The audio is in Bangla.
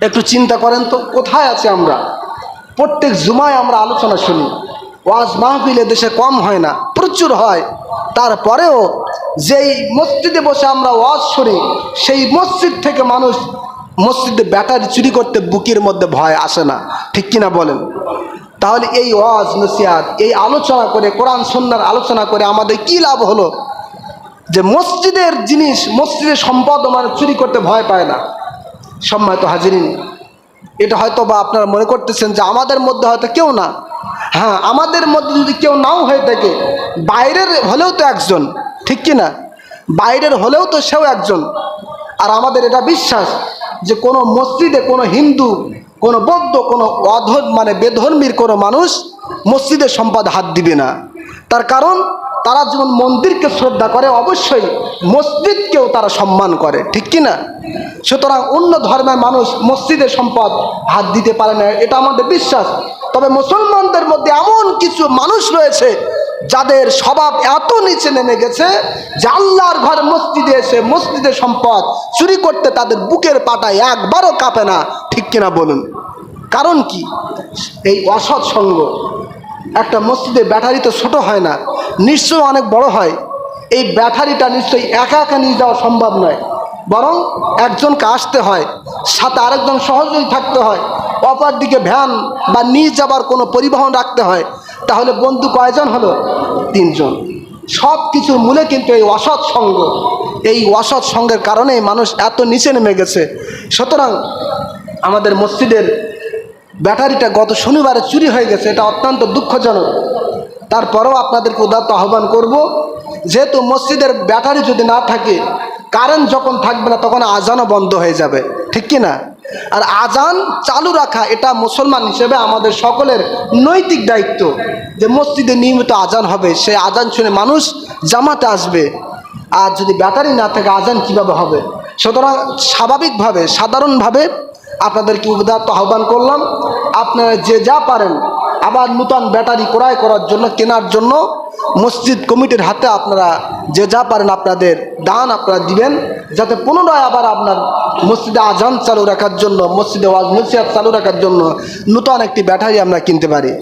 একটু চিন্তা করেন তো, কোথায় আছে আমরা? প্রত্যেক জুমায় আমরা আলোচনা শুনি। ওয়াজ মাহফিলে দেশে কম হয় না, প্রচুর হয়। তারপরেও যেই মসজিদে বসে আমরা ওয়াজ শুনি, সেই মসজিদ থেকে মানুষ মসজিদে ব্যাটারি চুরি করতে বুকের মধ্যে ভয় আসে না। ঠিক কিনা বলেন? তাহলে এই ওয়াজ নসিয়াত এই আলোচনা করে, কোরআন সন্ন্যার আলোচনা করে আমাদের কি লাভ হলো? যে মসজিদের জিনিস, মসজিদের সম্পদ মানে চুরি করতে ভয় পায় না। সম্মানিত হাজিরিন, এটা হয়তো বা আপনারা মনে করতেছেন যে আমাদের মধ্যে হয়তো কেউ না। হ্যাঁ আমাদের মধ্যে যদি কেউ নাও হয়ে থাকে, বাইরের হলেও তো একজন, ঠিক কি না বাইরের হলেও তো সেও একজন। আর আমাদের এটা বিশ্বাস যে কোনো মসজিদে কোনো হিন্দু, কোনো বৌদ্ধ, কোনো অধ মানে বেধর্মীর কোনো মানুষ মসজিদের সম্পদ হাত দিবে না। তার কারণ তারা যেমন মন্দিরকে শ্রদ্ধা করে, অবশ্যই মসজিদকেও তারা সম্মান করে, ঠিক কি না? সুতরাং অন্য ধর্মের মানুষ মসজিদের সম্পদ হাত দিতে পারে না, এটা আমাদের বিশ্বাস। তবে মুসলমানদের মধ্যে এমন কিছু মানুষ রয়েছে, যাদের স্বভাব এত নিচে নেমে গেছে যে আল্লাহর ঘর মসজিদে এসে মসজিদের সম্পদ চুরি করতে তাদের বুকের পাটায় একবারও কাঁপে না, ঠিক কিনা বলুন? কারণ কি? এই অসৎ সঙ্গ একটা মসজিদের ব্যাটারি তো ছোটো হয় না নিশ্চয় অনেক বড় হয়। এই ব্যাটারিটা নিশ্চয়ই একা একা নিয়ে যাওয়া সম্ভব নয়। বরং একজনকে আসতে হয়, সাথে আরেকজন সহজেই থাকতে হয় অপর দিকে ভ্যান বা নিয়ে যাবার কোনো পরিবহন রাখতে হয়। তাহলে বন্ধু কয়জন হলো? তিনজন। সব কিছুর মূলে কিন্তু এই অসৎ সঙ্গ। এই অসৎ সঙ্গের কারণে মানুষ এত নিচে নেমে গেছে। সুতরাং আমাদের মসজিদের ব্যাটারিটা গত শনিবারে চুরি হয়ে গেছে। এটা অত্যন্ত দুঃখজনক। তারপরেও আপনাদেরকে উদাত্ত আহ্বান করব, যেহেতু মসজিদের ব্যাটারি যদি না থাকে কারেন্ট যখন থাকবে না, তখন আজানও বন্ধ হয়ে যাবে। ঠিক কি না? আর আজান চালু রাখা, এটা মুসলমান হিসেবে আমাদের সকলের নৈতিক দায়িত্ব যে মসজিদে নিয়মিত আজান হবে। সেই আজান শুনে মানুষ জামাতে আসবে। আর যদি ব্যাটারি না থাকে, আজান কীভাবে হবে? সুতরাং স্বাভাবিকভাবে, সাধারণভাবে আপনাদেরকে উদাত্ত আহ্বান করলাম। আপনারা যে যা পারেন আবার নূতন ব্যাটারি ক্রয় করার জন্য, কেনার জন্য মসজিদ কমিটির হাতে আপনারা যে যা পারেন আপনাদের দান আপনারা দিবেন। যাতে পুনরায় আবার আপনার মসজিদে আজান চালু রাখার জন্য, মসজিদে ওয়াজ নসিহাত চালু রাখার জন্য নূতন একটি ব্যাটারি আমরা কিনতে পারি।